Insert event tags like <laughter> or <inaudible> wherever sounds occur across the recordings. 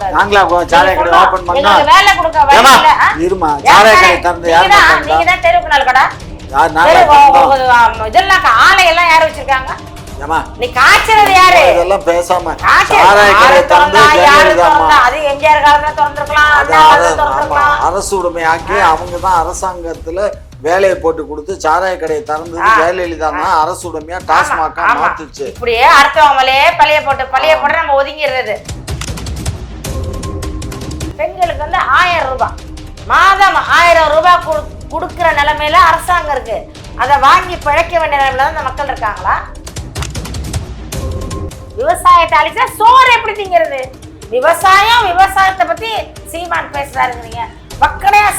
கூடாது நாங்களா கொ- சாராய கடை நீங்க ஓபன் பண்ணா? எங்களுக்கு வேலை கொடுக்க இல்ல? இருமா சாராய கடை? திறந்து நீங்க யார் தான், திறந்தா? நீங்க தான் தெருவுக்கு நாள் கடை? யார் நாங்களா இதெல்லாம் ஆளை எல்லாம் யாரு வச்சிருக்காங்க? நீ காய்ச்சறது யாரு? இதெல்லாம் பேசாம சாராய கடை திறந்து? அது எம்ஜிஆர் காலத்துல திறந்திருக்கலாம் அரசு உடைமையாக்கி அவங்க தான் அரசாங்கத்துல வேலையை போட்டு கொடுத்து சாராய கடையை திறந்தது. ஜெயலலிதா தான் அரசு உடைமையா டாஸ்மாகா. மாத்துச்சு. இப்படியே அடுத்தவங்களே பழைய போட்டு பழைய போட்டு நம்ம ஒதுங்கிடுறது. பெண்களுக்கு வந்து ஆயிரம் ரூபாய். மாதம் ஆயிரம் ரூபாய் கொடு- கொடுக்குற நிலைமையில அரசாங்கம் இருக்கு. அதை வாங்கி பிழைக்க வேண்டிய நிலைமையில தான் இந்த மக்கள் இருக்காங்களா? விவசாயத்தை அழிச்சா சோறு எப்படி திங்கிறது? விவசாயம் விவசாயத்தை பத்தி சீமான் பேசுறாருங்கிறீங்க. மக்களையா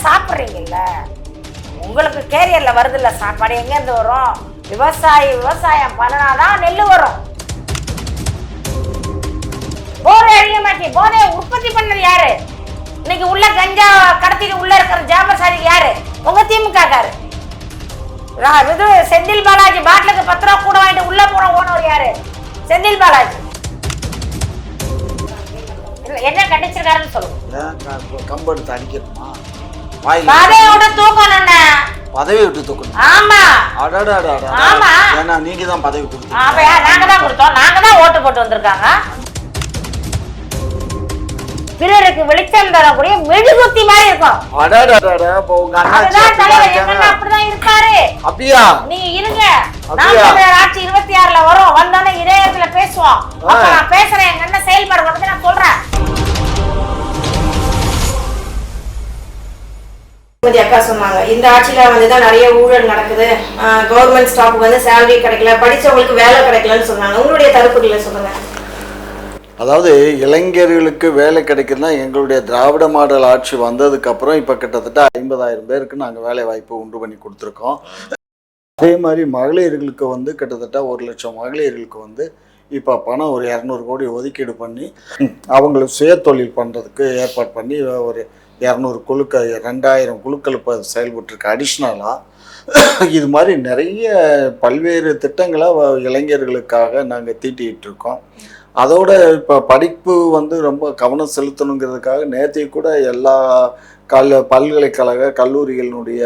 உங்களுக்கு கேரியர்ல வருதுல்ல சாப்பாடு? எங்க இருந்து வரும்? விவசாயி விவசாயம் பண்ணனாதான் நெல் வரும். போதை அழிய மாட்டே போதையை உற்பத்தி பண்ணது யாரு? இன்னைக்கு உள்ள கஞ்சா கடத்திட்டு உள்ள இருக்கிற ஜாமசாரி யாரு உங்க திமுக காரு இது செந்தில் பாலாஜி பாட்டிலுக்கு பத்து ரூபா கூட வாங்கிட்டு உள்ள போன ஓனர் யாரு செந்தில் பாலாஜி என்ன கண்டிச்சிருக்காருன்னு சொல்லுங்க ஏன் க- கம்பு எடுத்து அடிக்கணுமா பதையோட தூக்கணும்னா பதவி விட்டு தூக்கணும் ஆமா அடடா ஆமா. ஏன்னா நீங்க தான் பதவி கொடுத்தீங்க நாங்க தான் கொடுத்தோம் நாங்க தான் ஓட்டு போட்டு வந்திருக்காங்க பிறருக்கு வெளிச்சம் தரக்கூடிய மெழுகுத்தி மாதிரி இருக்கும். அப்படிதான் தலைவர் அப்படிதான் இருக்காரு அப்படியா நீங்க இருங்க ஆட்சி இருபத்தி ஆறுல வரும் வந்தோடனே இதயத்துல பேசுவோம் அப்ப நான் பேசுறேன் எங்க அண்ணன் செயல்பாடு பத்தி நான் சொல்றேன் அக்கா சொன்னாங்க இந்த ஆட்சியில வந்து தான் நிறைய ஊழல் நடக்குது கவர்மெண்ட் ஸ்டாஃப் வந்து சேலரி கிடைக்கல படிச்சவங்களுக்கு வேலை கிடைக்கலன்னு சொன்னாங்க உங்களுடைய தரப்புகளை சொல்லுங்க அதாவது இளைஞர்களுக்கு வேலை கிடைக்குதுன்னா எங்களுடைய திராவிட மாடல் ஆட்சி வந்ததுக்கப்புறம் இப்போ கிட்டத்தட்ட ஐம்பதாயிரம் பேருக்கு நாங்கள் வேலை வாய்ப்பு உண்டு பண்ணி கொடுத்துருக்கோம். அதே மாதிரி மகளிர்களுக்கு வந்து கிட்டத்தட்ட ஒரு லட்சம் மகளிர்களுக்கு வந்து இப்போ பணம் ஒரு இரநூறு கோடி ஒதுக்கீடு பண்ணி அவங்களுக்கு சுயதொழில் பண்ணுறதுக்கு ஏற்பாடு பண்ணி ஒரு இரநூறு குழுக்க ரெண்டாயிரம் குழுக்கள் இப்போ செயல்பட்டுருக்கு. அடிஷ்னலாக இது மாதிரி நிறைய பல்வேறு திட்டங்களை இளைஞர்களுக்காக நாங்கள் தீட்டிகிட்டு இருக்கோம். அதோட இப்போ படிப்பு வந்து ரொம்ப கவனம் செலுத்தணுங்கிறதுக்காக நேற்றைய கூட எல்லா கல் பல்கலைக்கழக கல்லூரிகளினுடைய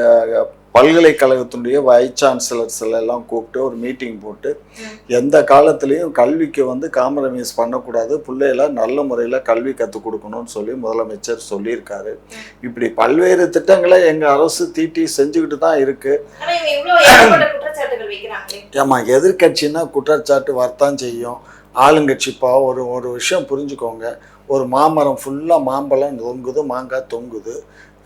பல்கலைக்கழகத்தினுடைய வைஸ் சான்சலர்ஸ் எல்லாம் கூப்பிட்டு ஒரு மீட்டிங் போட்டு எந்த காலத்துலேயும் கல்விக்கு வந்து காம்ப்ரமைஸ் பண்ணக்கூடாது. பிள்ளைகளை நல்ல முறையில் கல்வி கற்றுக் கொடுக்கணும்னு சொல்லி முதலமைச்சர் சொல்லியிருக்காரு. இப்படி பல்வேறு திட்டங்களை எங்கள் அரசு தீட்டி செஞ்சுக்கிட்டு தான் இருக்குது ஏமா எதிர்கட்சின்னா குற்றச்சாட்டு வரத்தான் செய்யும். ஆளுங்கட்சிப்பா ஒரு ஒரு விஷயம் புரிஞ்சுக்கோங்க. ஒரு மாமரம் ஃபுல்லாக மாம்பழம் தொங்குது மாங்காய் தொங்குது.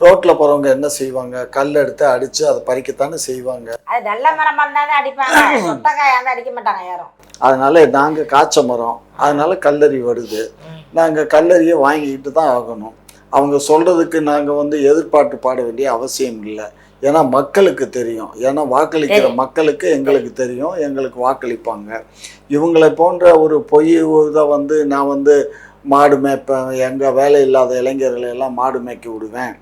ரோட்டில் போகிறவங்க என்ன செய்வாங்க? கல் எடுத்து அடித்து அதை பறிக்கத்தானே செய்வாங்க. அது நல்ல மரமா இருந்தா தான் அடிப்பாங்க <clears throat> இருந்தா அடிக்க மாட்டாங்க யாரும். அதனால நாங்கள் காய்ச்ச மரம். அதனால கல்லறி வருது. நாங்கள் கல்லறியை வாங்கிக்கிட்டு தான் ஆகணும். அவங்க சொல்கிறதுக்கு நாங்கள் வந்து எதிர்பார்த்து பாட வேண்டிய அவசியம் இல்லை. ஏன்னா மக்களுக்கு தெரியும். ஏன்னா வாக்களிக்கிற மக்களுக்கு எங்களுக்கு தெரியும். எங்களுக்கு வாக்களிப்பாங்க. இவங்களை போன்ற ஒரு பொய் இதை வந்து நான் வந்து மாடு மேய்ப்பேன் எங்கள் வேலை இல்லாத இளைஞர்களை எல்லாம் மாடு மேய்க்க விடுவேன்.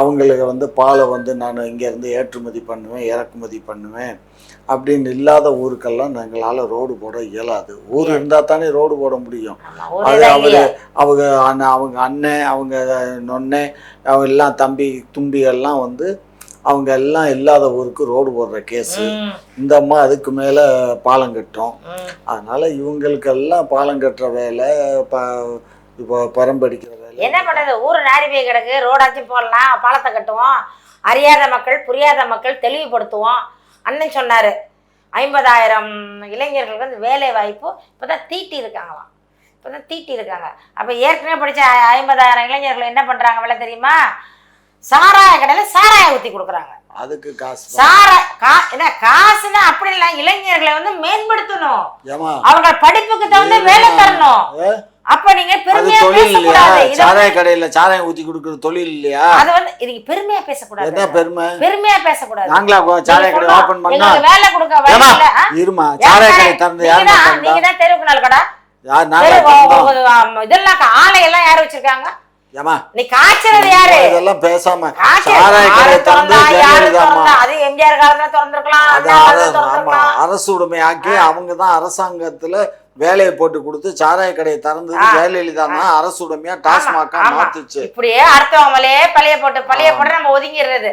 அவங்களுக்கு வந்து பாலை வந்து நான் இங்கேருந்து ஏற்றுமதி பண்ணுவேன் இறக்குமதி பண்ணுவேன். அப்படின்னு இல்லாத ஊருக்கெல்லாம் எங்களால் ரோடு போட இயலாது. ஊர் இருந்தால் தானே ரோடு போட முடியும். அது அவரு? அவங்க அண்ணன் அவங்க அண்ணன் அவங்க நொண்ணே அவங்க எல்லாம் தம்பி தும்பிகள்லாம் வந்து அவங்க எல்லாம் இல்லாத ஊருக்கு ரோடு போடுற கேஸு. இந்த அம்மா அதுக்கு மேலே பாலம் கட்டும் ம். அதனால இவங்களுக்கெல்லாம் பாலம் கட்டுற வேலை ப இப்போ பரம்படிக்கிற வேலை. என்ன பண்றது? ஊரு நாரி போய் கிடக்கு ரோடாச்சும் போடலாம் பாலத்தை கட்டுவோம். அறியாத மக்கள் புரியாத மக்கள் தெளிவுபடுத்துவோம். அண்ணன் சொன்னாரு ஐம்பதாயிரம் இளைஞர்களுக்கு வந்து வேலை வாய்ப்பு இப்போதான் தீட்டி இருக்காங்களாம். இப்போதான் தீட்டி இருக்காங்க. அப்போ ஏற்கனவே படிச்ச ஐ- ஐம்பதாயிரம் இளைஞர்கள் என்ன பண்றாங்க வேலை தெரியுமா? சாராய கடையில சாராயம் ஊத்தி கொடுக்குறாங்க. அதுக்கு காசு தான். சார கா என்ன காசுன்னா அப்படி இல்லை. இளைஞர்களை வந்து மேம்படுத்தணும். அவங்க படிப்புக்கு தகுந்த வேலை தரணும்? அப்ப நீங்க பெருமையா பேசக்கூடாது. சாராய கடையில சாராயம் ஊத்தி கொடுக்குற தொழில் இல்லையா? அது வந்து இதுக்கு பெருமையா பேசக்கூடாது. என்ன பெருமை? பெருமையா பேசக்கூடாது. நாங்களா சாராய கடை நீங்க ஓபன் பண்ணா? வேலை கொடுக்க ஆ? இருமா சாராய கடை? திறந்து நீங்க யார் நீங்க தான் தெருவுக்கு நாள் கடை. நாங்க இதெல்லாம் ஆலை எல்லாம் யாரு வச்சிருக்காங்க? ஏமா நீ காய்ச்சறது யாரு? இதெல்லாம் பேசாம சாராய கடை திறந்து திறந்தா, திறந்தா? அது எம்ஜிஆர் காலத்துல திறந்திருக்கலாம் அரசு உடைமையாக்கி அவங்க தான் அரசாங்கத்துல வேலையை போட்டு கொடுத்து சாராய கடையை திறந்தது ஆ. ஜெயலலிதா தான் அரசு உடைமையா டாஸ்மாகா. மாத்துச்சு. இப்படியே அடுத்தவங்க மேலேயே பழைய போட்டு பழைய போட்டு நம்ம ஒதுங்கிடுறது.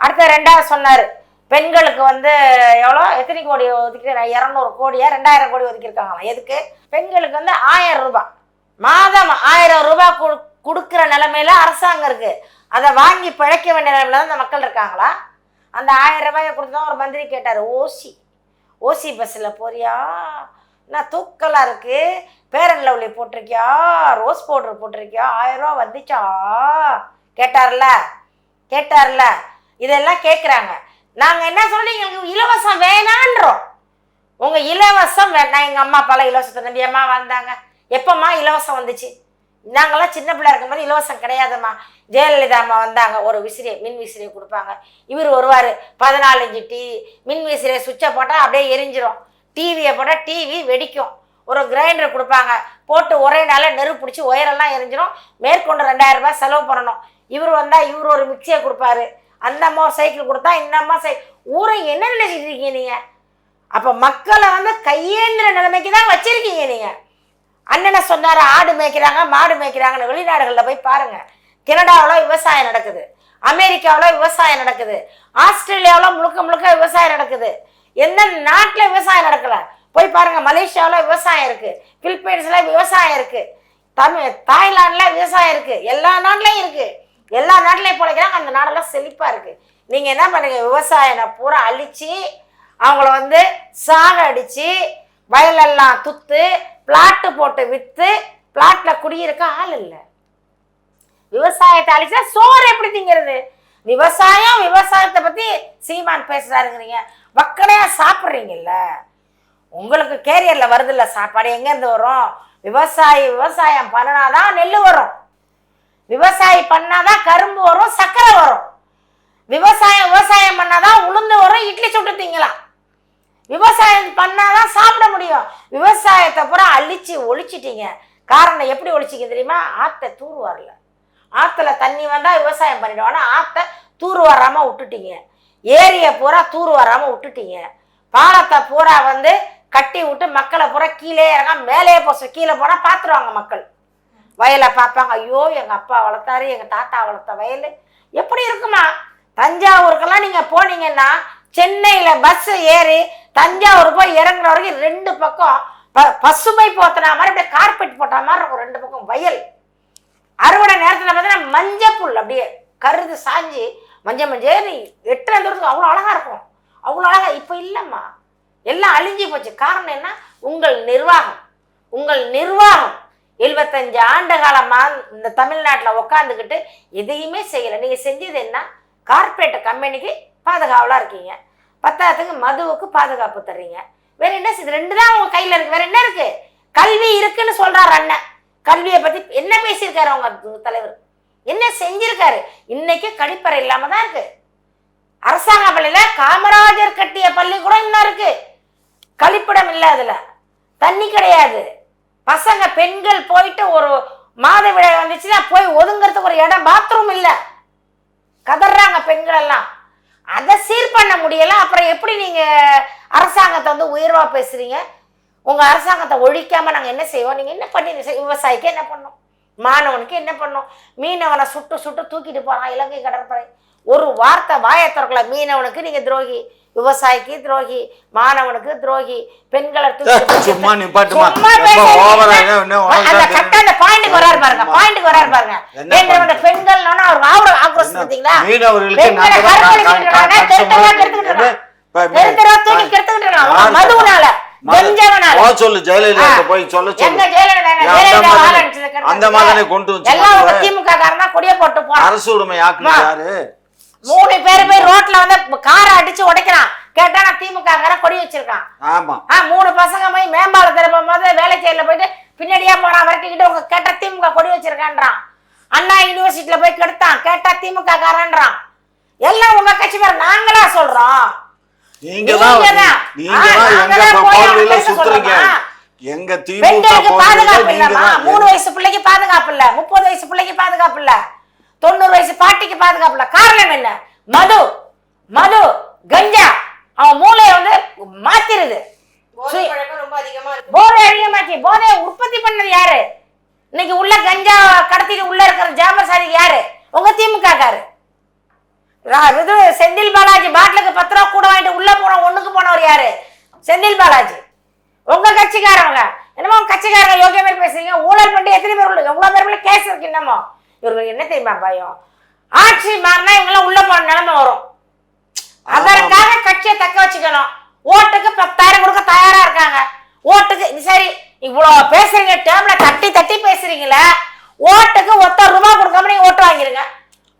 அடுத்த ரெண்டாவது சொன்னாரு பெண்களுக்கு வந்து எவ்வளோ? எத்தனை கோடி ஒதுக்கி இரநூறு கோடியா ரெண்டாயிரம் கோடி ஒதுக்கியிருக்காங்களாம். எதுக்கு? பெண்களுக்கு வந்து ஆயிரம் ரூபாய். மாதம் ஆயிரம் ரூபாய் கொடு கொடுக்குற நிலமையில அரசாங்கம் இருக்கு. அதை வாங்கி பிழைக்க வேண்டிய நிலைமையில தான் இந்த மக்கள் இருக்காங்களா? அந்த ஆயிரம் ரூபாயை கொடுத்தா ஒரு மந்திரி கேட்டார் ஓசி ஓசி பஸ்ஸில் போறியா? நான் தூக்கலாக இருக்கு? பேரன் லவ்லி போட்டிருக்கியா? ரோஸ் பவுடர் போட்டிருக்கியா? ஆயிரம் ரூபா வந்துச்சா? கேட்டார்ல கேட்டார்ல. இதெல்லாம் கேட்குறாங்க நாங்கள் என்ன சொல்லி எங்களுக்கு இலவசம் வேணான்றோம். உங்கள் இலவசம் வேணாம் எங்கள் அம்மா அப்பாலாம் இலவசத்தை நம்பி அம்மா வந்தாங்க எப்பம்மா இலவசம் வந்துச்சு? நாங்கள்லாம் சின்ன பிள்ளை இருக்கும்போது இலவசம் கிடையாதும்மா. ஜெயலலிதா அம்மா வந்தாங்க. ஒரு விசிறியை மின் விசிறியை கொடுப்பாங்க. இவர் வருவார். பதினாலஞ்சு டீ டி மின் விசிறியை சுவிட்சை போட்டால் அப்படியே எரிஞ்சிரும். டிவியை போட்டால் டிவி வெடிக்கும். ஒரு கிரைண்டர் கொடுப்பாங்க. போட்டு ஒரே நாளில் நெருப்பு பிடிச்சி ஒயரெல்லாம் எரிஞ்சிரும். மேற்கொண்டு ரெண்டாயிரம் ரூபாய் செலவு பண்ணணும். இவர் வந்தால் இவர் ஒரு மிக்சியை கொடுப்பாரு. அந்த அம்மா ஒரு சைக்கிள் கொடுத்தா இந்த அம்மா சை ஊரை என்ன நினைச்சிட்டு இருக்கீங்க நீங்கள் அப்போ மக்களை வந்து கையேந்திர நிலைமைக்கு தான் வச்சுருக்கீங்க நீங்கள் அண்ணனை சொன்னார் ஆடு மேய்க்கிறாங்க மாடு மேய்க்கிறாங்கன்னு வெளிநாடுகளில் போய் பாருங்க. கனடாவில் விவசாயம் நடக்குது. அமெரிக்காவில் விவசாயம் நடக்குது. ஆஸ்திரேலியாவில் முழுக்க முழுக்க விவசாயம் நடக்குது. எந்த நாட்டில் விவசாயம் நடக்கல? போய் பாருங்க மலேசியாவில் விவசாயம் இருக்கு. பிலிப்பைன்ஸில் விவசாயம் இருக்கு. தமிழ் தாய்லாண்டில் விவசாயம் இருக்கு. எல்லா நாட்டிலையும் இருக்கு. எல்லா நாட்டிலையும் பிழைக்கிறாங்க. அந்த நாடெல்லாம் செழிப்பாக இருக்கு. நீங்கள் என்ன பண்ணுங்க விவசாயம் பூரா அழிச்சு அவங்கள வந்து சாக அடித்து வயலெல்லாம் துத்து பிளாட்டு போட்டு விற்று பிளாட்டில் குடியிருக்க ஆள் இல்லை. விவசாயத்தை அழிச்சா சோறு எப்படி திங்கிறது? விவசாயம் விவசாயத்தை பற்றி சீமான் பேசுறாருங்கிறீங்க. வக்கடையாக சாப்பிட்றீங்கல்ல. உங்களுக்கு கேரியரில் வருதுல்ல சாப்பாடு? எங்கேருந்து வரும்? விவசாயி விவசாயம் பண்ணினாதான் நெல் வரும். விவசாயி பண்ணாதான் கரும்பு வரும் சர்க்கரை வரும். விவசாயம் விவசாயம் பண்ணாதான் உளுந்து வரும் இட்லி சுட்டு திங்கலாம். விவசாயம் பண்ணாதான் சாப்பிட முடியும். விவசாயத்தை பூரா அழிச்சு ஒழிச்சிட்டீங்க. காரணம் எப்படி ஒழிச்சிக்க தெரியுமா? ஆத்தை தூர் வரல. ஆத்துல தண்ணி வந்தால் விவசாயம் பண்ணிடுவோம். ஆனால் ஆத்தை தூர் வராமல் விட்டுட்டீங்க. ஏரியை பூரா தூர் வராமல் விட்டுட்டீங்க. பாலத்தை பூரா வந்து கட்டி விட்டு மக்களை பூரா கீழே இறங்க மேலேயே போச கீழே போனால் பார்த்துருவாங்க மக்கள். வயலை பார்ப்பாங்க ஐயோ எங்கள் அப்பா வளர்த்தாரு எங்கள் தாத்தா வளர்த்த வயல். எப்படி இருக்குமா? தஞ்சாவூருக்கெல்லாம் நீங்கள் போனீங்கன்னா சென்னையில் பஸ்ஸு ஏறி தஞ்சாவூர் போய் இறங்குற வரைக்கும் ரெண்டு பக்கம் ப- பசுமை போத்தனா மாதிரி அப்படியே கார்பெட் போட்ட மாதிரி இருக்கும். ரெண்டு பக்கம் வயல். அறுவடை நேரத்தில் பார்த்தீங்கன்னா மஞ்சள் புல் அப்படியே கருது சாஞ்சி மஞ்சள் மஞ்சள் எட்டு தூரத்துக்கு அவ்வளோ அழகா இருக்கும். அவ்வளோ அழகா இப்போ இல்லைம்மா. எல்லாம் அழிஞ்சு போச்சு. காரணம் என்ன? உங்கள் நிர்வாகம். உங்கள் நிர்வாகம். எழுபத்தஞ்சு ஆண்டு காலமாக இந்த தமிழ்நாட்டில் உட்காந்துக்கிட்டு எதையுமே செய்யலை. நீங்கள் செஞ்சது என்ன? கார்பரேட் கம்பெனிக்கு பாதுகாவலாக இருக்கீங்க. பத்தாவதுக்கு மதுவுக்கு பாதுகாப்பு தர்றீங்க. வேற என்ன இது ரெண்டு தான் உங்க கையில் இருக்கு. வேற என்ன இருக்கு? கல்வி இருக்குன்னு சொல்றாரு அண்ணன். கல்வியை பத்தி என்ன பேசியிருக்காரு அவங்க தலைவர்? என்ன செஞ்சிருக்காரு? இன்னைக்கு கழிப்பறை இல்லாம தான் இருக்கு. அரசாங்க பள்ளியில காமராஜர் கட்டிய பள்ளி கூட இன்னும் இருக்கு. கழிப்பிடம் இல்லை அதுல. தண்ணி கிடையாது. பசங்க பெண்கள் போயிட்டு ஒரு மாதவிடாய் வந்துச்சுன்னா போய் ஒதுங்கிறதுக்கு ஒரு இடம் பாத்ரூம் இல்லை. கதறாங்க பெண்கள் எல்லாம். அதை சீர் பண்ண முடியல. அப்புறம் எப்படி நீங்க அரசாங்கத்தை வந்து உயர்வா பேசுறீங்க? உங்க அரசாங்கத்தை ஒழிக்காம நாங்கள் என்ன செய்வோம்? நீங்க என்ன பண்ணி விவசாயிக்கு என்ன பண்ணோம் மாணவனுக்கு என்ன பண்ணோம் மீனவனை சுட்டு சுட்டு தூக்கிட்டு போறான் இலங்கை கடற்படை. ஒரு வார்த்தை வாயை திறக்கல. மீனவனுக்கு நீங்க துரோகி. விவசாயிக்கு துரோகி மாணவனுக்கு துரோகி பெண்களை சும்மா நிப்பாட்டுமா அந்த அந்த வராரு பாருங்க சும்மா. பாயிண்ட்டுக்கு வராரு பாருங்க. point? பெண்கள்னா அவர் ஆவர ஆக்ரோஷம் என்ன? பார்த்தீங்களா? மீனவர்களுக்கு. போக சொல்லு ஜெயலலிதா. போய் சொல்ல அந்த மாதிரி- கொண்டு அரசு. யாரு? மூணு பேர் போய் ரோட்ல வந்து காரை அடிச்சு உடைக்கிறான். கேட்டா நான் திமுக கொடி வச்சிருக்கான். ஆமா. ஆ மூணு பசங்க போய் மேம்பாலத்தில் போகும்போது வேலை செய்யல போயிட்டு பின்னாடியே போறான் விரட்டிக்கிட்டு உங்க கேட்டா திமுக கொடி வச்சிருக்கான்றான். அண்ணா யூனிவர்சிட்டியில போய் கெடுத்தான். கேட்டா திமுக காரன்றான். எல்லாம் உங்க கட்சி பேர் நாங்களா சொல்றோம். நீங்க தான் நீங்க சுத்துறீங்க? எங்க திமுக பாதுகாப்பு தான் மூணு வயசு பிள்ளைக்கு பாதுகாப்பு இல்ல. முப்பது வயசு பிள்ளைக்கு பாதுகாப்பு இல்ல. தொண்ணூறு வயசு பாட்டிக்கு பாதுகாப்பு இல்ல காரணம் என்ன? மது. மது கஞ்சா. அவன் மூளைய வந்து மாத்திருது. போதை அதிகமாச்சு போதையை உற்பத்தி பண்ணது யாரு? இன்னைக்கு உள்ள கஞ்சா கடத்திட்டு உள்ள இருக்கிற ஜாமர் சாதி யாரு? உங்க திமுக காரு. இது செந்தில் பாலாஜி பாட்டிலுக்கு பத்து ரூபா கூட வாங்கிட்டு உள்ள போன ஒண்ணுக்கு போனவர் யாரு? செந்தில் பாலாஜி. உங்க கட்சிக்காரவங்க என்னமோ உங்க கட்சிக்காரங்க யோகிய மாதிரி பேசுறீங்க. ஊழல் பண்ணி எத்தனை பேர் உள்ள எவ்வளவு பேர் கேஸ் இருக்கு என்னமோ? இவருக்கு என்ன தெரியுமா பயம்? ஆட்சி மாறினா இவங்கெல்லாம் உள்ள போன நிலைமை வரும். அதற்காக கட்சியை தக்க வச்சுக்கணும். ஓட்டுக்கு பத்தாயிரம் கொடுக்க தயாரா இருக்காங்க. ஓட்டுக்கு சரி இவ்வளவு பேசுறீங்க டேர்ம்ல தட்டி தட்டி பேசுறீங்களே ஓட்டுக்கு ஒத்த ரூபாய் கொடுக்காம நீங்க ஓட்டு வாங்கிருங்க.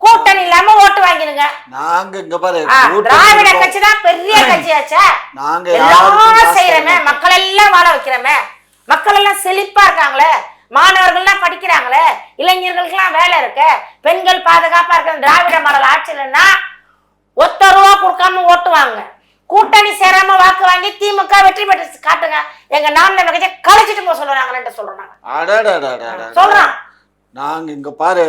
கூட்டணி இல்லாம ஓட்டு வாங்கிருங்க. நாங்க இங்க பாரு திராவிட. கட்சி தான் பெரிய கட்சியாச்சே. நாங்க எல்லாம் செய்யறமே மக்கள் எல்லாம் வாழ வைக்கிறோமே. மக்கள் எல்லாம் செழிப்பா இருக்காங்களே. மாணவர்கள்லாம் படிக்கிறாங்களே இளைஞர்களுக்கெல்லாம் வேலை இருக்கு. பெண்கள் பாதுகாப்பா இருக்க திராவிட மாடல் ஆட்சியிலன்னா ஒத்த ரூபா கொடுக்காம ஓட்டுவாங்க. கூட்டணி சேராம வாக்கு வாங்கி திமுக வெற்றி பெற்று காட்டுங்க. எங்க நாம் நம்ம கட்சியை கழிச்சிட்டு போக சொல்றாங்கன்னு சொல்றாங்க. நாங்க நாங்க இங்க பாரு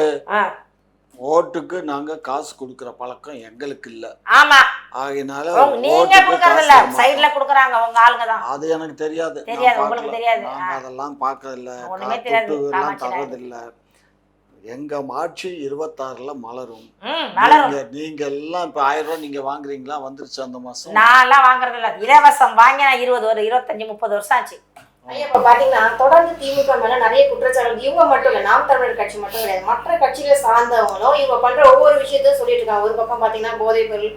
ஓட்டுக்கு நாங்க காசு கொடுக்கிற பழக்கம் எங்களுக்கு இல்ல. ஆமா. ஆகையினால உங்க- நீங்க கொடுக்கறது இல்ல. சைடுல கொடுக்குறாங்க உங்க ஆளுங்க தான் அது எனக்கு தெரியாது. நான் தெரியாது, உங்களுக்கு பார்க்கல. தெரியாது. நாங்க ஆ. அதெல்லாம் பார்க்கறதில்ல. ஒண்ணுமே தெரியாது, தொட்டு எல்லாம். தர்றதில்ல எங்க ஆட்சி இருபத்தாறுல மலரும். நீங்க எல்லாம் இப்ப ஆயிரம் ரூபாய் நீங்க வாங்குறீங்களா? வந்துருச்சு அந்த மாசம். நான்லாம் வாங்குறது இல்ல இலவசம் வாங்கி நான் இருபது ஒரு இருபத்தஞ்சு முப்பது வருஷம் ஆச்சு. ஐயா இப்ப பாத்தீங்கன்னா தொடர்ந்து திமுக மேல நிறைய குற்றச்சாட்டுகள் இவங்க மட்டும் இல்ல நாம் தமிழர் கட்சி மட்டும் கிடையாது. மற்ற கட்சிகளை சார்ந்தவங்களும் இவங்க பண்ற ஒவ்வொரு விஷயத்தையும் சொல்லிட்டு இருக்காங்க. ஒரு பக்கம் பாத்தீங்கன்னா போதைப் பொருள்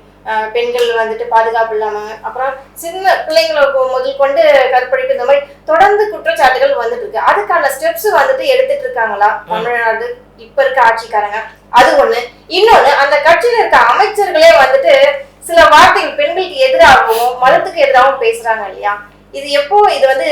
பெண்கள் வந்துட்டு பாதுகாப்பு இல்லாம அப்புறம் சின்ன பிள்ளைங்களை முதல் கொண்டு கற்பழிப்பு இந்த மாதிரி தொடர்ந்து குற்றச்சாட்டுகள் வந்துட்டு இருக்கு. அதுக்கான ஸ்டெப்ஸ் வந்துட்டு எடுத்துட்டு இருக்காங்களா தமிழ்நாடு இப்ப இருக்க ஆட்சிக்காரங்க? அது ஒண்ணு. இன்னொன்னு அந்த கட்சியில இருக்க அமைச்சர்களே வந்துட்டு சில வார்த்தைகள் பெண்களுக்கு எதிராகவும் மதத்துக்கு எதிராகவும் பேசுறாங்க இல்லையா? இது எப்போ இது வந்து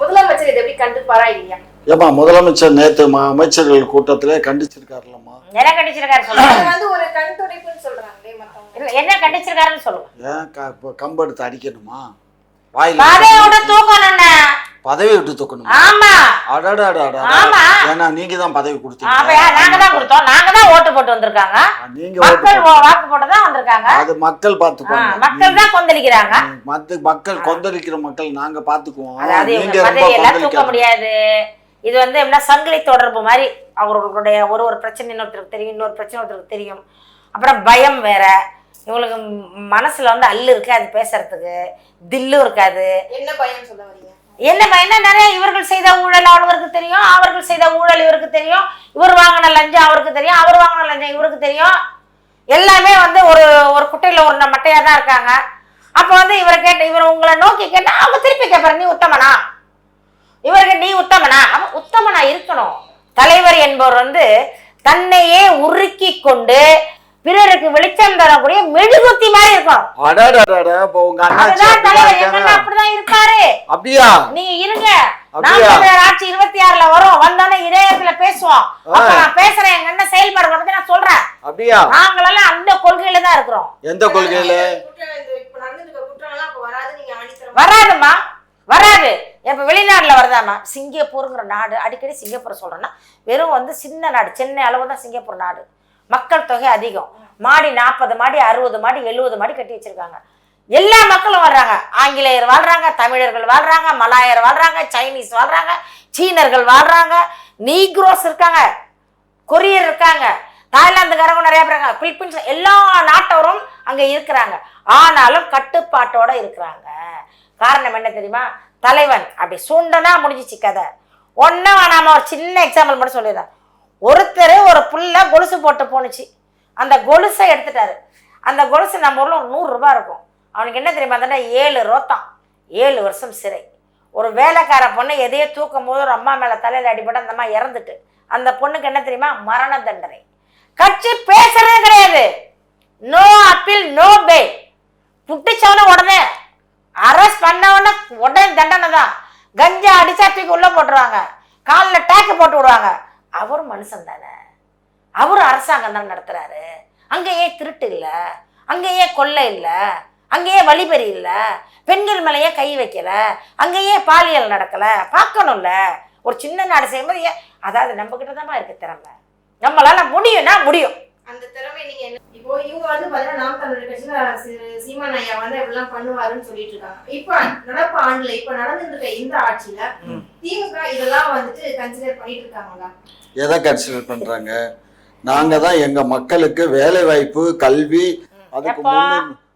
முதலமைச்சர் இதை எப்படி கண்டுப்பாரா இல்லையா? ஏமா முதலமைச்சர் நேத்து ம- அமைச்சர்கள் கூட்டத்திலே கண்டிச்சிருக்காருல்லம்மா. என்ன கண்டிச்சிருக்காரு சொல்லுங்க. வந்து ஒரு கண் துடைப்புன்னு சொல்றாங்களே மத்தவங்க. இல்ல, என்ன கண்டிச்சிருக்காருன்னு சொல்லுங்க. ஏன் க- இப்ப கம்பு எடுத்து அடிக்கணுமா? வாயில தூக்கணும்னு பதவி விட்டு தூக்கணுமா? ஆமா. அடடாடாடா ஆமா. ஏன்னா நீங்க தான் பதவி கொடுத்தீங்க. யா- நாங்க தான் கொடுத்தோம்? நாங்க தான் ஓட்டு போட்டு வந்திருக்காங்க. நீங்க மக்கள் வாக்கு போட்டு தான் வந்திருக்காங்க. அது மக்கள் பார்த்துப்பாங்க. மக்கள் தான் கொந்தளிக்கிறாங்க. மத்த மக்கள் கொந்தளிக்கிற மக்கள் நாங்க பாத்துக்குவோம் அதாவது நீங்க பதவியெல்லாம் தூக்க முடியாது. இது வந்து என்ன சங்கிலி தொடர்பு மாதிரி அவர்களுடைய ஒரு ஒரு பிரச்சனை இன்னொருத்தருக்கு தெரியும் இன்னொரு பிரச்சனை ஒருத்தருக்கு தெரியும். அப்புறம் பயம் வேற. இவங்களுக்கு மனசுல வந்து அல்லு இருக்காது பேசுறதுக்கு. தில்லும் இருக்காது. என்ன பயம் சொல்ல வரீங்க? என்ன பயனா நிறைய இவர்கள் செய்த ஊழல் அவர்களுக்கு தெரியும் அவர்கள் செய்த ஊழல் இவருக்கு தெரியும் இவர் வாங்கின லஞ்சம் அவருக்கு தெரியும் அவர் வாங்கின லஞ்சம் இவருக்கு தெரியும். எல்லாமே வந்து ஒரு ஒரு குட்டையில ஒரு மட்டையா தான் இருக்காங்க. அப்ப வந்து இவரை கேட்ட இவர் உங்களை நோக்கி கேட்டா அவங்க திருப்பி கேட்பாரு நீ உத்தமனா? இவருக்கு நீ உத்தமனா? அவன் உத்தமனா இருக்கணும். தலைவர் என்பவர் வந்து தன்னையே உருக்கி கொண்டு பிறருக்கு வெளிச்சம் தரக்கூடிய மெழுகுத்தி மாதிரி இருக்கணும் அடடாடாடா இப்போ உங்க அண்ணாச்சி அதுதான் அப்படிதான் தலைவர் இருப்பாரு. அப்படியா? நீங்க இருங்க. தமிழர் ஆட்சி இருபத்தி ஆறுல வரும். வந்தோடனே இதயத்துல பேசுவோம். அப்ப நான் பேசுறேன். எங்க பத்தி நான் சொல்றேன். அப்படியா? நாங்களெல்லாம் அந்த கொள்கையில தான் இருக்கிறோம். எந்த கொள்கையில? அப்ப வராது. இப்ப வெளிநாட்டுல வருதாம்மா சிங்கப்பூருங்கிற நாடு அடிக்கடி சிங்கப்பூர் சொல்றேன்னா வெறும் வந்து சின்ன நாடு. சென்னை அளவு தான் சிங்கப்பூர் நாடு. மக்கள் தொகை அதிகம். மாடி நாற்பது மாடி அறுபது மாடி எழுபது மாடி கட்டி வச்சிருக்காங்க. எல்லா மக்களும் வர்றாங்க. ஆங்கிலேயர் வாழ்றாங்க தமிழர்கள் வாழ்றாங்க மலாயர் வாழ்றாங்க சைனீஸ் வாழ்றாங்க சீனர்கள் வாழ்றாங்க நீக்ரோஸ் இருக்காங்க கொரியர் இருக்காங்க தாய்லாந்துக்காரங்க நிறைய பேர் இருக்காங்க பிலிப்பீன்ஸ் எல்லா நாட்டவரும் அங்க இருக்கிறாங்க. ஆனாலும் கட்டுப்பாட்டோட இருக்கிறாங்க. காரணம் என்ன தெரியுமா? தலைவன். அப்படி சூண்டனா முடிஞ்சிச்சு கதை. ஒன்றும் நாம ஒரு சின்ன எக்ஸாம்பிள் மட்டும் சொல்லிடுறேன். ஒருத்தர் ஒரு புள்ள கொலுசு போட்டு போணுச்சு. அந்த கொலுசை எடுத்துட்டாரு. அந்த கொலுசு நம்ம ஊரில் ஒரு நூறுரூபா இருக்கும். அவனுக்கு என்ன தெரியுமா தானே ஏழு ரோத்தான் ஏழு வருஷம் சிறை. ஒரு வேலைக்கார பொண்ணு எதையோ தூக்கும் போது ஒரு அம்மா மேலே தலையில் அடிபட்டு அந்த அம்மா இறந்துட்டு. அந்த பொண்ணுக்கு என்ன தெரியுமா? மரண தண்டனை. கட்சி பேசுறதே கிடையாது. நோ அப்பீல் நோ பே புட்டிச்சவன உடனே அரெஸ்ட் பண்ணவன உடனே தண்டனை தான். கஞ்சா அடிச்சா தூக்கி உள்ள போட்டுருவாங்க. காலில் டேக்கு போட்டு விடுவாங்க. அவரும் மனுஷன் தானே? அவரும் அரசாங்கம் தான் நடத்துறாரு. அங்கேயே திருட்டு இல்லை? அங்கேயே கொள்ளை இல்லை? அங்கேயே வழிபறி இல்லை? பெண்கள் மேலேயே கை வைக்கல? அங்கேயே பாலியல் நடக்கலை? பார்க்கணும்ல. ஒரு சின்ன நாடு செய்யும்போது ஏன்? அதாவது நம்ம தான் இருக்கு திறமை. நம்மளால முடியும்னா முடியும். அந்த திறமை நீங்க என்ன இப்போ இவங்க வந்து பாத்தீங்கன்னா நாம் தமிழர் கட்சியில சீமான் ஐயா வந்து இப்படிலாம் பண்ணுவாருன்னு சொல்லிட்டு இருக்காங்க. இப்ப நடப்பு ஆண்டுல இப்ப நடந்துட்டு இருக்க இந்த ஆட்சியில திமுக இதெல்லாம் வந்துட்டு கன்சிடர் பண்ணிட்டு இருக்காங்களா? எதை கன்சிடர் பண்றாங்க? நாங்க தான் எங்க மக்களுக்கு வேலை வாய்ப்பு கல்வி அதுக்கு எப்போ?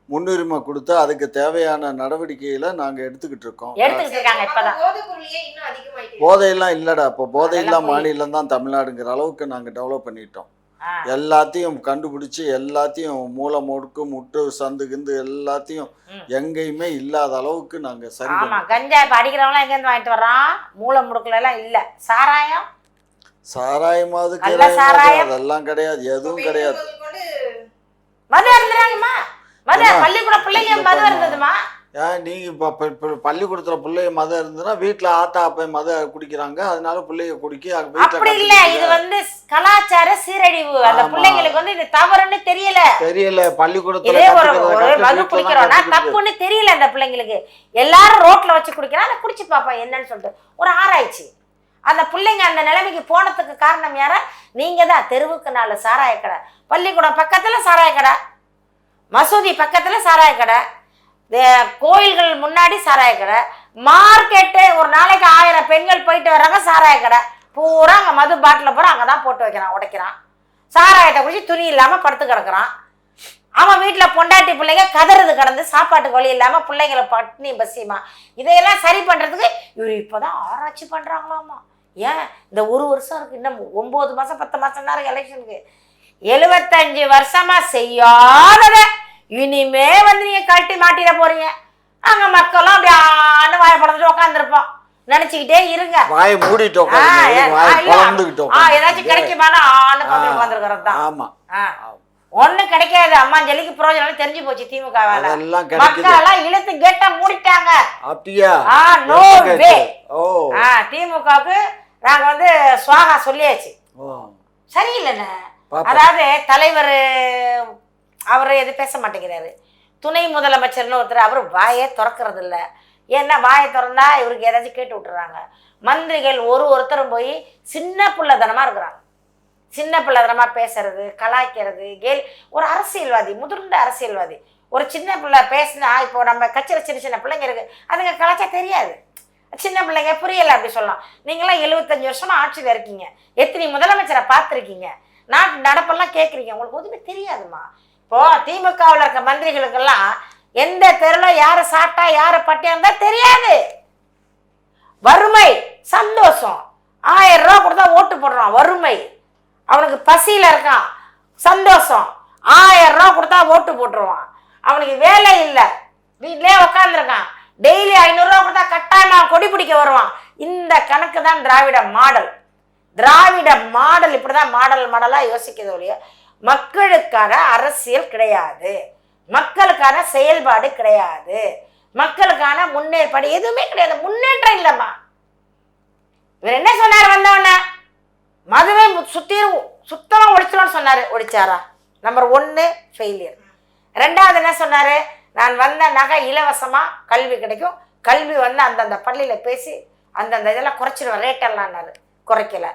முன்னுரிமை கொடுத்து அதுக்கு தேவையான நடவடிக்கைகளை நாங்க எடுத்துக்கிட்டு இருக்கோம். போதையெல்லாம் இல்லடா. இப்போ போதையில்லா அதெல்லாம் போய். மாநிலம் தான் தமிழ்நாடுங்கிற அளவுக்கு நாங்க டெவலப் பண்ணிட்டோம். எல்லாத்தையும் கண்டுபிடிச்சு எல்லாத்தையும் மூளை முடுக்கு முட்டு சந்து கிந்து எல்லாத்தையும். எங்கேயுமே இல்லாத அளவுக்கு நாங்க சரி ஆமா. கஞ்சா இப்ப அடிக்கிறவங்களாம் எங்க இருந்து வாங்கிட்டு வர்றான் மூளை முடுக்குல எல்லாம் இல்ல சாராயம் சாராயமாவது கிராயமாவது. அதெல்லாம் கிடையாது எதுவும் கிடையாது கொண்டு மது இருந்துறாங்கம்மா மது பள்ளிக்கூட பிள்ளைங்க மது? இருந்ததுமா ஏன் நீங்க இப்போ இப்போ பள்ளிக்கூடத்துல பிள்ளைய மதம் இருந்ததுன்னா வீட்டில் ஆத்தா அப்பா மத குடிக்கிறாங்க. அதனால பிள்ளைய குடிக்க அப்படி இல்ல. இது வந்து கலாச்சார சீரழிவு. அந்த. பிள்ளைங்களுக்கு வந்து இது தவறுன்னு தெரியல. தெரியல. பள்ளிக்கூடத்துல ஒரு மது குடிக்கிறோம்னா. தப்புன்னு தெரியல அந்த பிள்ளைங்களுக்கு. எல்லாரும் ரோட்ல வச்சு குடிக்கிறான் அதை குடிச்சு பாப்பா என்னன்னு சொல்லிட்டு. ஒரு ஆராய்ச்சி. அந்த பிள்ளைங்க அந்த நிலைமைக்கு போனதுக்கு காரணம் யாரா? நீங்க தான். தெருவுக்கு நாலு சாராய கடை. பள்ளிக்கூடம் பக்கத்துல சாராய கடை. மசூதி பக்கத்துல சாராய கடை. கோயில்கள் முன்னாடி சாராய கடை. மார்க்கெட்டு ஒரு நாளைக்கு ஆயிரம் பெண்கள் போயிட்டு வர்றாங்க சாராய கடை. பூரா அங்கே மது பாட்டில் பூரா அங்கே தான் போட்டு வைக்கிறான் உடைக்கிறான். சாராயத்தை குடிச்சு துணி இல்லாமல் படுத்து கிடக்குறான். அவன் வீட்டில் பொண்டாட்டி பிள்ளைங்க கதறது கடந்து சாப்பாட்டுக்கு வழி இல்லாமல் பிள்ளைங்களை பட்னி பசியுமா. இதையெல்லாம் சரி பண்ணுறதுக்கு இவர் இப்போ தான் ஆராய்ச்சி பண்ணுறாங்களாமா ஏன்? இந்த ஒரு வருஷம் இருக்கு இன்னும் ஒம்பது மாதம் பத்து மாதம் தான் இருக்குது எலெக்ஷனுக்கு எழுபத்தஞ்சு வருஷமா செய்யாததை இனிமே வந்து நீங்க கட்டி மாட்டிட போறீங்க. அங்க மக்களும் அப்படி ஆன்னு வாய படந்துட்டு உட்காந்துருப்போம் நினைச்சுக்கிட்டே இருங்க. வாயை மூடிட்டு ஏதாச்சும் கிடைக்குமானா ஆன்னு பார்த்து. உட்காந்துருக்கிறது தான். ஆமா. ஒண்ணும் கிடைக்காது. அம்மா ஜல்லிக்கு பிரயோஜனம் தெரிஞ்சு போச்சு திமுக மக்கள் எல்லாம் இழுத்து கேட்ட மூடிட்டாங்க. அப்படியா? ஆ நோ வே? ஓ. ஆ திமுகவுக்கு நாங்க வந்து சுவாகா சொல்லியாச்சு. சரியில்லைண்ணே. அதாவது தலைவர் அவர் எது பேச மாட்டேங்கிறாரு. துணை முதலமைச்சர்னு ஒருத்தர் அவர் வாயே திறக்கிறது இல்லை ஏன்னா வாயை திறந்தா இவருக்கு ஏதாச்சும் கேட்டு விட்டுறாங்க. மந்திரிகள் ஒரு ஒருத்தரும் போய் சின்ன பிள்ளைதனமாக இருக்கிறாங்க. சின்ன பிள்ளைதனமாக பேசுறது கலாய்க்கிறது கேல் ஒரு அரசியல்வாதி முதிர்ந்த அரசியல்வாதி. ஒரு சின்ன பிள்ளை பேசினா இப்போ நம்ம கட்சியில் சின்ன சின்ன பிள்ளைங்க இருக்குது அதுங்க கலாச்சா தெரியாது. சின்ன பிள்ளைங்க புரியலை அப்படி சொல்லலாம். நீங்களாம் எழுபத்தஞ்சு வருஷமாக ஆட்சியில் இருக்கீங்க எத்தனை முதலமைச்சரை பார்த்துருக்கீங்க? நாட்டு நடப்பெல்லாம் கேட்குறீங்க உங்களுக்கு எதுவுமே தெரியாதுமா இப்போ திமுகவில் இருக்க மந்திரிகளுக்கெல்லாம் எந்த தெருவில் யாரை சாப்பிட்டா யாரை பட்டியா தெரியாது. வறுமை சந்தோஷம். ஆயிரம் ரூபா கொடுத்தா ஓட்டு போடுறான் வறுமை. அவனுக்கு பசியில் இருக்கான் சந்தோஷம். ஆயிரம் ரூபா கொடுத்தா ஓட்டு போட்டுருவான். அவனுக்கு வேலை இல்லை. வீட்டிலே உட்காந்துருக்கான் டெய்லி ஐநூறுரூவா கொடுத்தா கட்டாயமா கொடி பிடிக்க வருவான். இந்த கணக்கு தான் திராவிட மாடல். திராவிட மாடல் இப்படிதான் மாடல் மாடலாக யோசிக்கிறது ஒழிய மக்களுக்கான அரசியல் கிடையாது. மக்களுக்கான செயல்பாடு கிடையாது. மக்களுக்கான முன்னேற்பாடு எதுவுமே கிடையாது. முன்னேற்றம் இல்லைம்மா. இவர் என்ன சொன்னார் வந்தவன மதுவை மு- சுத்திரும் ஒழிச்சிடணும்னு ஒழிச்சிடும்னு ஒழிச்சாரா? நம்பர் ஒன்று ஃபெயிலியர் ரெண்டாவது என்ன சொன்னார்? நான் வந்த நகை இலவசமாக கல்வி கிடைக்கும். கல்வி வந்து அந்தந்த பள்ளியில் பேசி அந்தந்த இதெல்லாம் குறைச்சிடுவேன். ரேட்டெல்லாம்னாரு குறைக்கல.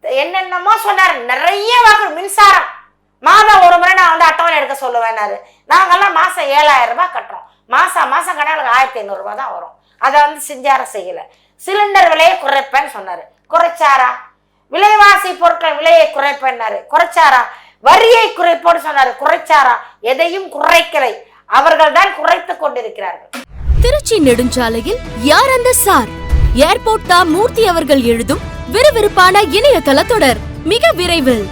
என்னென்னமோ சொன்னார். நிறைய வாக்கு மின்சாரம். மாதம் ஒரு முறை நான் வந்து அட்டவணை எடுக்க சொல்லுவேன்னாரு. நாங்கெல்லாம் மாசம் ஏழாயிரம் ரூபாய் கட்டுறோம். மாசம் மாசம் கணக்கு ஆயிரத்தி ஐநூறுரூவா தான் வரும். அதை வந்து செஞ்சார செய்யல. சிலிண்டர் விலையை குறைப்பேன்னு சொன்னாரு. குறைச்சாரா? விலைவாசி பொருட்கள் விலையை குறைப்பேன்னாரு. குறைச்சாரா? வரியை குறைப்போன்னு சொன்னார். குறைச்சாரா? எதையும் குறைக்கலை. அவர்கள் தான் குறைத்து கொண்டிருக்கிறார்கள். திருச்சி நெடுஞ்சாலையில் யார் அந்த சார்? ஏர்போர்ட் தா மூர்த்தி அவர்கள் எழுதும் விறுவிறுப்பான இணையதள தொடர். மிக விரைவில்.